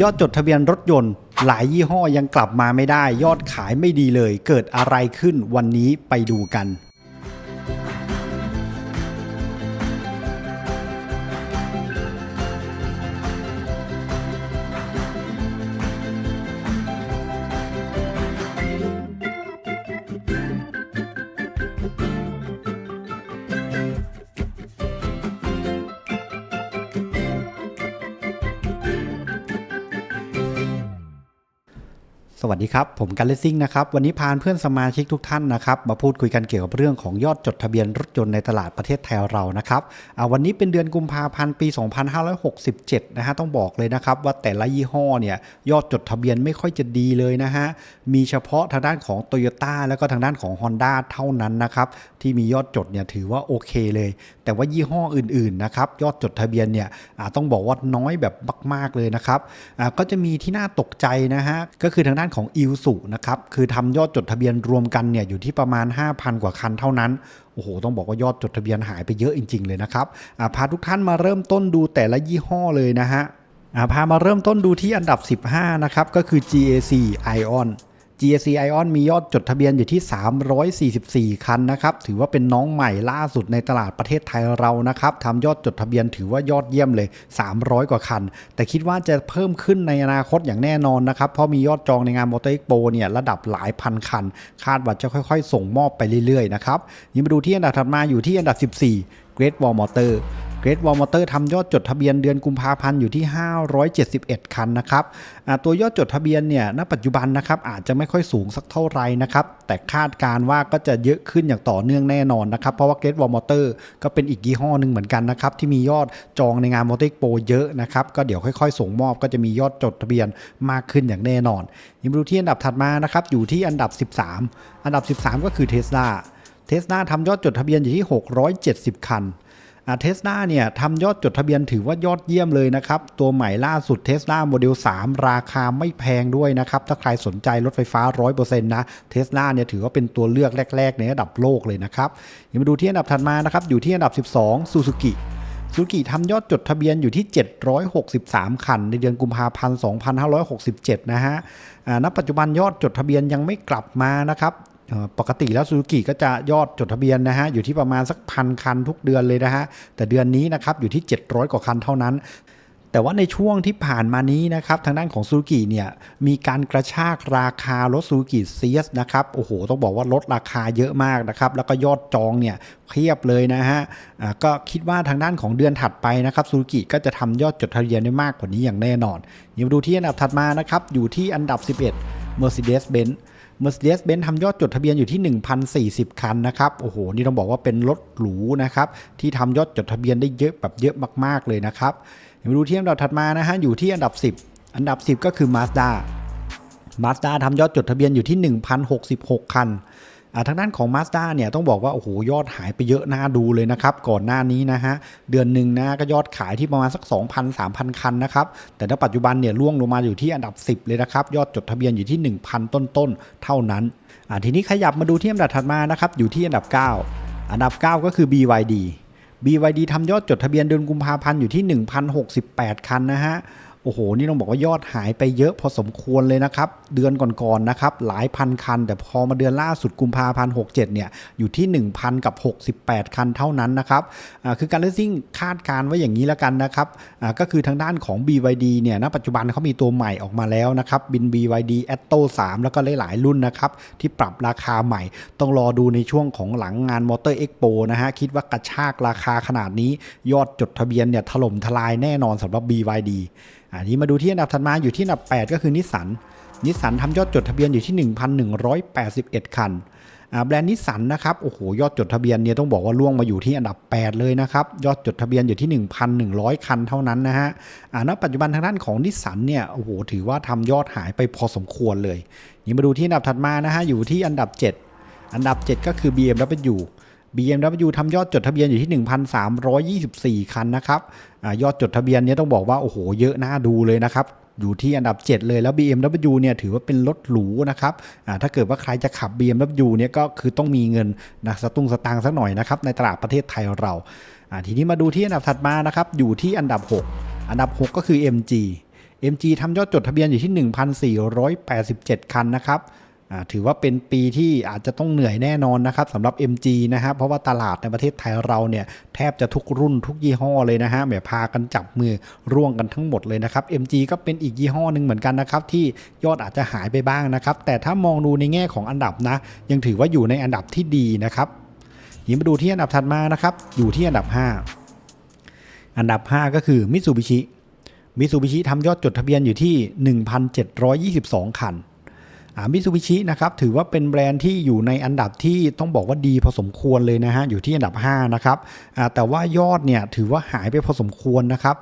ยอดจดทะเบียนรถยนต์ หลายยี่ห้อยังกลับมาไม่ได้ ยอดขายไม่ดีเลย เกิดอะไรขึ้นวันนี้ไปดูกัน สวัสดีครับ ผมกันเลสซิ่งนะครับ วันนี้พาเพื่อนสมาชิกทุกท่านนะครับ มาพูดคุยกันเกี่ยวกับเรื่องของยอดจดทะเบียนรถยนต์ในตลาดประเทศไทยเรานะครับวันนี้เป็นเดือนกุมภาพันธ์ปี 2567 นะฮะต้องบอกเลยนะครับ ว่าแต่ละยี่ห้อเนี่ยยอดจดทะเบียนไม่ค่อยจะดีเลยนะฮะมีเฉพาะทางด้านของ t o y ยต้แล้วก็ทางด้านของ Honda เท่านั้นนะครับที่มียอดจดเนี่ยถือว่าโอเคเลย แต่ว่ายี่ห้ออื่นๆนะครับยอดจดทะเบียนเนี่ยอ่าต้องบอกว่าน้อยแบบมาก ๆเลยนะครับก็จะมีที่น่าตกใจนะฮะก็คือทางด้านของอิวสุนะครับคือทำยอดจดทะเบียนรวมกันเนี่ยอยู่ที่ประมาณ 5,000 กว่าคันเท่านั้นโอ้โหต้องบอกว่ายอดจดทะเบียนหายไปเยอะจริง ๆ เลยนะครับอ่าพาทุกท่านมาเริ่มต้นดูแต่ละยี่ห้อเลยนะฮะอ่าพามาเริ่มต้นดูที่อันดับ 15 นะครับ ก็คือ GAC Ion GAC Ion มียอดจดทะเบียนอยู่ที่ 344 คันนะครับ ถือว่าเป็นน้องใหม่ล่าสุดในตลาดประเทศไทยเรานะครับทำยอดจดทะเบียนถือว่ายอดเยี่ยมเลย 300 กว่าคัน แต่คิดว่าจะเพิ่มขึ้นในอนาคตอย่างแน่นอนนะครับ เพราะมียอดจองในงานมอเตอร์เอ็กโปเนี่ยระดับหลายพันคัน คาดว่าจะค่อยๆ ส่งมอบไปเรื่อยๆนะครับนี่มาดูที่อันดับถัดมาอยู่ที่อันดับ 14 Great Wall Motor เกรดวอลมอเตอร์ทำยอดจดทะเบียนเดือนกุมภาพันธ์อยู่ที่ 571 คันนะครับตัวยอดจดทะเบียนเนี่ยณปัจจุบันนะครับอาจจะไม่ค่อยสูงสักเท่าไหร่นะครับแต่คาดการว่าก็จะเยอะขึ้นอย่างต่อเนื่องแน่นอนนะครับเพราะว่าเกรดวอลมอเตอร์ก็เป็นอีกยี่ห้อหนึ่งเหมือนกันนะครับที่มียอดจองในงานมอเตอร์โปเยอะนะครับก็เดี๋ยวค่อย ๆ ส่งมอบก็จะมียอดจดทะเบียนมากขึ้นอย่างแน่นอนยังมาดูที่อันดับถัดมานะครับอยู่ที่อันดับ 13 อันดับ 13 ก็คือเทสลาเทสลาทำยอดจดทะเบียนอยู่ที่ 670 คัน เทสลาเนี่ยทำยอดจดทะเบียนถือว่ายอดเยี่ยมเลยนะครับ ตัวใหม่ล่าสุดเทสลาโมเดล 3 ราคาไม่แพงด้วยนะครับ ถ้าใครสนใจรถไฟฟ้า 100%นะเทสลาเนี่ยถือว่าเป็นตัวเลือกแรก ๆ ในระดับโลกเลยนะครับยังมาดูที่อันดับถัดมานะครับ อยู่ที่อันดับ 12ซูซูกิซูกิทำยอดจดทะเบียนอยู่ที่ 763 คัน ในเดือนกุมภาพันธ์ 2567 นะฮะอ่าณปัจจุบันยอดจดทะเบียนยังไม่กลับมานะครับ ปกติแล้วซูซูกิก็จะยอดจดทะเบียนนะฮะอยู่ที่ประมาณสักพันคันทุกเดือนเลยนะฮะแต่เดือนนี้นะครับอยู่ที่ 700 กว่าคันเท่านั้น แต่ว่าในช่วงที่ผ่านมานี้นะครับทางด้านของซูซูกิเนี่ยมีการกระชากราคารถซูซูกิเซียสนะครับโอ้โหต้องบอกว่าลดราคาเยอะมากนะครับแล้วก็ยอดจองเนี่ยเพียบเลยนะฮะอ่าก็คิดว่าทางด้านของเดือนถัดไปนะครับซูซูกิก็จะทำยอดจดทะเบียนได้มากกว่านี้อย่างแน่นอนยังมาดูที่อันดับถัดมานะครับอยู่ที่อันดับ 11 Mercedes-Benz Mercedes-Benz ทำยอดจดทะเบียนอยู่ที่ 1,040 คันนะครับ โอ้โห นี่ต้องบอกว่าเป็นรถหรูนะครับ ที่ทำยอดจดทะเบียนได้เยอะแบบเยอะมากๆเลยนะครับเดี๋ยวมาดูที่อันดับถัดมานะฮะ อยู่ที่อันดับ 10 อันดับ 10 ก็คือ Mazda Mazda ทำยอดจดทะเบียนอยู่ที่ 1,066 คัน ทางด้านของ Mazda เนี่ยต้องบอกว่าโอ้โหยอดหายไปเยอะน่าดูเลยนะครับ ก่อนหน้านี้นะฮะเดือนหนึ่งนะก็ยอดขายที่ประมาณสัก 2,000-3,000 คันนะครับ แต่ณปัจจุบันเนี่ยล่วงลงมาอยู่ที่อันดับ 10 เลยนะครับ ยอดจดทะเบียนอยู่ที่ 1,000 ต้นๆ เท่านั้นทีนี้ขยับมาดูที่อันดับถัดมานะครับอยู่ที่อันดับ 9 อันดับ 9 ก็คือ BYD BYD ทำยอดจดทะเบียนเดือนกุมภาพันธ์อยู่ที่ 1,068 คันนะฮะ อ้โห นี่ต้องบอกว่ายอดหายไปเยอะพอสมควรเลยนะครับ เดือนก่อนๆนะครับ หลายพันคัน แต่พอมาเดือนล่าสุดกุมภาพันธ์67เนี่ยอยู่ที่ 1,000 กับ 68 คันเท่านั้นนะครับคือการเลสซิ่งคาดการณ์ไว้อย่างนี้แล้วกันนะครับก็คือทางด้านของ BYD เนี่ยณปัจจุบันเขามีตัวใหม่ออกมาแล้วนะครับบิน BYD Atto 3 แล้วก็หลายๆรุ่นนะครับที่ปรับราคาใหม่ ต้องรอดูในช่วงของหลังงานมอเตอร์เอ็กโปนะฮะคิดว่ากระชากราคาขนาดนี้ ยอดจดทะเบียนเนี่ยถล่มทลายแน่นอนสำหรับ BYD อันนี้มาดูที่อันดับถัดมาอยู่ที่อันดับ 8 ก็คือนิสสันนิสสันทำยอดจดทะเบียนอยู่ที่ 1,181 คันอ่าแบรนด์นิสสันนะครับโอ้โหยอดจดทะเบียนเนี่ยต้องบอกว่าล่วงมาอยู่ที่อันดับ 8 เลยนะครับยอดจดทะเบียนอยู่ที่ 1,100 คันเท่านั้นนะฮะณปัจจุบันทางด้านของนิสสันเนี่ยโอ้โหถือว่าทำยอดหายไปพอสมควรเลย นี่มาดูที่อันดับถัดมานะฮะอยู่ที่อันดับ 7 อันดับ 7 ก็คือ BMW BMW ทำยอดจดทะเบียนอยู่ที่ 1,324 คันนะครับอยอดจดทะเบียนนี้ต้องบอกว่า โอ้โห เยอะน่าดูเลยนะครับ อยู่ที่อันดับ 7 เลยแล้ว BMW เนี่ยถือว่าเป็นรถหรูนะครับถ้าเกิดว่าใครจะขับ BMW เนี่ยก็คือต้องมีเงินนะสตุ้งสตางค์สักหน่อยนะครับในตลาดประเทศไทยเราทีนี้มาดูที่อันดับถัดมานะครับอยู่ที่อันดับ 6 อันดับ 6 ก็คือ MG MG ทำยอดจดทะเบียนอยู่ที่ 1,487 คันนะครับ ถือว่าเป็นปีที่อาจจะต้องเหนื่อยแน่นอนนะครับสำหรับ MG นะฮะเพราะว่าตลาดในประเทศไทยเราเนี่ยแทบจะทุกรุ่นทุกยี่ห้อเลยนะฮะแบบพากันจับมือร่วงกันทั้งหมดเลยนะครับ MG ก็เป็นอีกยี่ห้อหนึ่งเหมือนกันนะครับที่ยอดอาจจะหายไปบ้างนะครับ แต่ถ้ามองดูในแง่ของอันดับนะ ยังถือว่าอยู่ในอันดับที่ดีนะครับยิมาดูที่อันดับถัดมานะครับอยู่ที่อันดับ 5 อันดับ 5 ก็คือมิ t ซูบิชิมิ t ซูบิชิทำยอดจดทะเบียนอยู่ที่ 1,722 คัน มิซูบิชินะครับถือว่าเป็นแบรนด์ที่อยู่ในอันดับที่ต้องบอกว่าดีพอสมควรเลยนะฮะอยู่ที่อันดับ 5 นะครับแต่ว่ายอดเนี่ยถือว่าหายไปพอสมควรนะครับ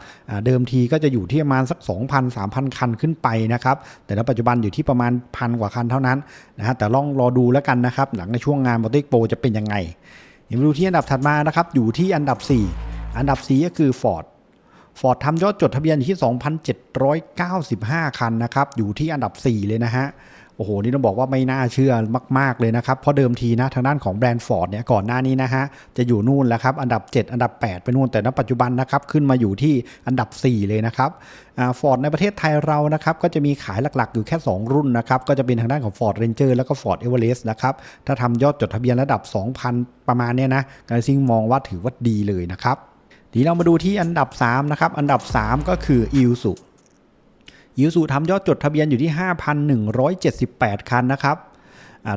เดิมทีก็จะอยู่ที่ประมาณสัก 2,000 3,000 คันขึ้นไปนะครับแต่ณปัจจุบันอยู่ที่ประมาณพันกว่าคันเท่านั้นนะฮะแต่ลองรอดูแล้วกันนะครับหลังในช่วงงานมอเตอร์โปรจะเป็นยังไงมาดูที่อันดับถัดมานะครับอยู่ที่อันดับ 4 อันดับ 4 ก็คือ Ford ฟอร์ดทำยอดจดทะเบียนอยู่ที่ 2,795 คันนะครับ อยู่ที่อันดับ 4 เลยนะฮะ โอ้โห นี่ต้องบอกว่าไม่น่าเชื่อมาก ๆ เลยนะครับ เพราะเดิมทีนะทางด้านของแบรนด์ฟอร์ดเนี่ยก่อนหน้านี้นะฮะ จะอยู่นู่นแล้วครับ อันดับ 7 อันดับ 8 ไปนู่นแต่ณปัจจุบันนะครับ ขึ้นมาอยู่ที่อันดับ 4 เลยนะครับฟอร์ดในประเทศไทยเรานะครับก็จะมีขายหลักๆ อยู่แค่ 2 รุ่นนะครับ ก็จะเป็นทางด้านของ Ford Ranger แล้วก็ Ford Everest นะครับ ถ้าทำยอดจดทะเบียนระดับ 2,000 ประมาณเนี้ยนะการซิงมองว่าถือว่าดีเลยนะครับทีเรามาดูที่อันดับ3นะครับอันดับ 3 ก็คืออิลสุ อิวสุทำยอดจดทะเบียนอยู่ที่ 5,178 คันนะครับ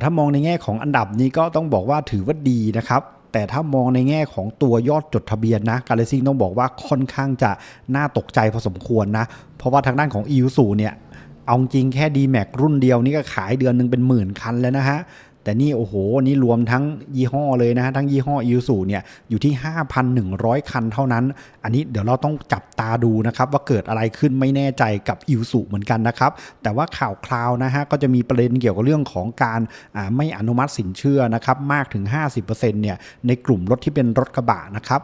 ถ้ามองในแง่ของอันดับนี้ก็ต้องบอกว่าถือว่าดีนะครับ แต่ถ้ามองในแง่ของตัวยอดจดทะเบียนนะการเลซิ่งต้องบอกว่าค่อนข้างจะน่าตกใจพอสมควรนะ เพราะว่าทางด้านของอิลสุเนี่ยเอาจริงแค่ d m a x รุ่นเดียวนี่ก็ขายเดือนหนึ่งเป็นหมื่นคันแล้วนะฮะ แต่นี่โอ้โห นี่รวมทั้งยี่ห้อเลยนะฮะ ทั้งยี่ห้ออิวสูเนี่ยอยู่ที่ 5,100 คันเท่านั้น อันนี้เดี๋ยวเราต้องจับตาดูนะครับ ว่าเกิดอะไรขึ้นไม่แน่ใจกับอิวสูเหมือนกันนะครับ แต่ว่าข่าวคราวนะฮะ ก็จะมีประเด็นเกี่ยวกับเรื่องของการไม่อนุมัติสินเชื่อนะครับ มากถึง 50%เนี่ยในกลุ่มรถที่เป็นรถกระบะนะครับ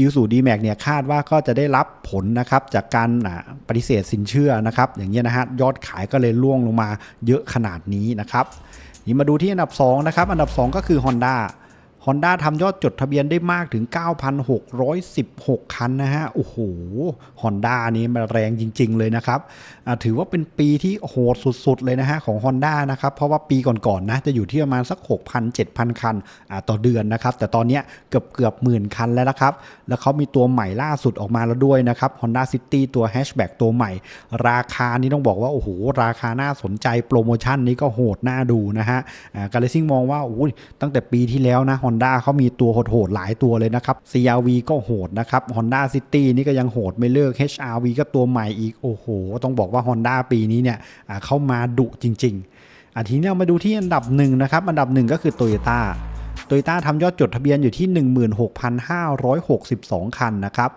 ยูสูดีแม็กเนี่ยคาดว่าก็จะได้รับผลนะครับจากการปฏิเสธสินเชื่อนะครับอย่างเงี้ยนะฮะยอดขายก็เลยล่วงลงมาเยอะขนาดนี้นะครับ นี่มาดูที่อันดับ2นะครับอันดับ 2 ก็คือ Honda Honda ทำยอดจดทะเบียนได้มากถึง 9,616 คันนะฮะ โอ้โห Honda นี้มันแรงจริง ๆ เลยนะครับ ถือว่าเป็นปีที่โหดสุด ๆ เลยนะฮะของ Honda นะครับ เพราะว่าปีก่อนๆนะจะอยู่ที่ประมาณสัก 6,000 7,000 คันต่อเดือนนะครับ แต่ตอนนี้เกือบเกือบหมื่นคันแล้วนะครับ แล้วเขามีตัวใหม่ล่าสุดออกมาแล้วด้วยนะครับ Honda City ตัวแฮชแบ็กตัวใหม่ ราคานี้ต้องบอกว่า โอ้โห ราคาน่าสนใจโปรโมชั่นนี้ก็โหดน่าดูนะฮะการเลซิ่งมองว่าโอ้ตั้งแต่ปีที่แล้วนะ Honda เขามีตัวโหดๆหลายตัวเลยนะครับ CRV ก็โหดนะครับ Honda City นี่ก็ยังโหดไม่เลิก HRV ก็ตัวใหม่อีก โอ้โห ต้องบอกว่า Honda ปีนี้เนี่ยเข้ามาดุจริงๆอันทีนี้เรามาดูที่อันดับหนึ่งนะครับ อันดับหนึ่งก็คือ Toyota โตโยต้าทำยอดจดทะเบียนอยู่ที่ 16,562 คันนะครับ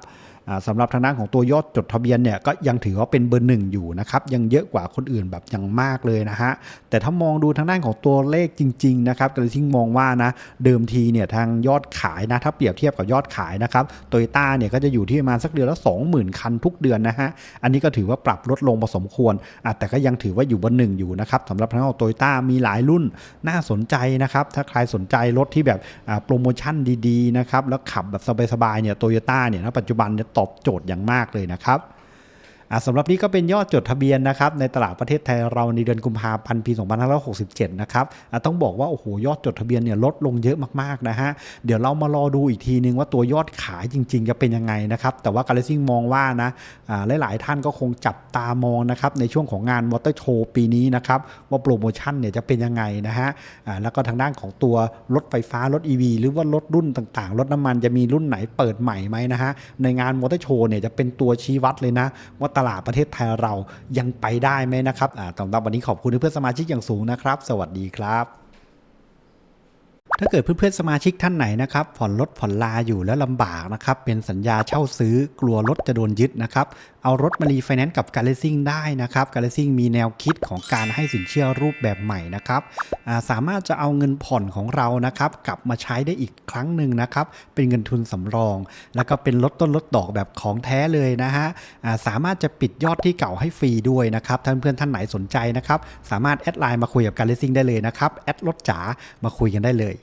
สำหรับทางด้านของตัวยอดจดทะเบียนเนี่ยก็ยังถือว่าเป็นเบอร์หนึ่งอยู่นะครับยังเยอะกว่าคนอื่นแบบยังมากเลยนะฮะแต่ถ้ามองดูทางด้านของตัวเลขจริงๆนะครับก็เลยทิ้งมองว่านะเดิมทีเนี่ยทางยอดขายนะถ้าเปรียบเทียบกับยอดขายนะครับโตโยต้าเนี่ยก็จะอยู่ที่ประมาณสักเดือนละ 20,000 คันทุกเดือนนะฮะอันนี้ก็ถือว่าปรับลดลงพอสมควรแต่ก็ยังถือว่าอยู่เบอร์หนึ่งอยู่นะครับสำหรับทางด้านของโตโยต้ามีหลายรุ่นน่าสนใจนะครับถ้าใครสนใจรถที่แบบโปรโมชั่นดีๆนะครับแล้วขับแบบสบายๆเนี่ยโตโยต้าเนี่ยณปัจจุบันตอบโจทย์อย่างมากเลยนะครับ สำหรับนี้ก็เป็นยอดจดทะเบียนนะครับในตลาดประเทศไทยเราในเดือนกุมภาพันธ์ปี2567 นะครับต้องบอกว่าโอ้โหยอดจดทะเบียนเนี่ยลดลงเยอะมากๆนะฮะเดี๋ยวเรามารอดูอีกทีนึงว่าตัวยอดขายจริง ๆ จะเป็นยังไงนะครับแต่ว่าการเลซิ่งมองว่านะหลายๆ ท่านก็คงจับตามองนะครับในช่วงของงานมอเตอร์โชว์ปีนี้นะครับว่าโปรโมชั่นเนี่ยจะเป็นยังไงนะฮะแล้วก็ทางด้านของตัวรถไฟฟ้ารถ EV หรือว่ารถรุ่นต่างๆ รถน้ำมันจะมีรุ่นไหนเปิดใหม่ไหมนะฮะในงานมอเตอร์โชว์เนี่ยจะเป็นตัวชี้วัดเลยนะว่าตลาดประเทศไทยเรายังไปได้ไหมนะครับสำหรับวันนี้ขอบคุณเพื่อนสมาชิกอย่างสูงนะครับ สวัสดีครับถ้าเกิดเพื่อนๆสมาชิกท่านไหนนะครับผ่อนรถผ่อนลาอยู่แล้วลำบากนะครับเป็นสัญญาเช่าซื้อกลัวรถจะโดนยึดนะครับเอารถมารีไฟแนนซ์กับการเลซิ่งได้นะครับการเลซิ่งมีแนวคิดของการให้สินเชื่อรูปแบบใหม่นะครับสามารถจะเอาเงินผ่อนของเรานะครับกลับมาใช้ได้อีกครั้งหนึ่งนะครับเป็นเงินทุนสำรอง แล้วก็เป็นลดต้นลดดอกแบบของแท้เลยนะฮะสามารถจะปิดยอดที่เก่าให้ฟรีด้วยนะครับท่านเพื่อนท่านไหนสนใจนะครับสามารถแอดไลน์มาคุยกับการเลซิ่งได้เลยนะครับแอดรถจ๋ามาคุยกันได้เลย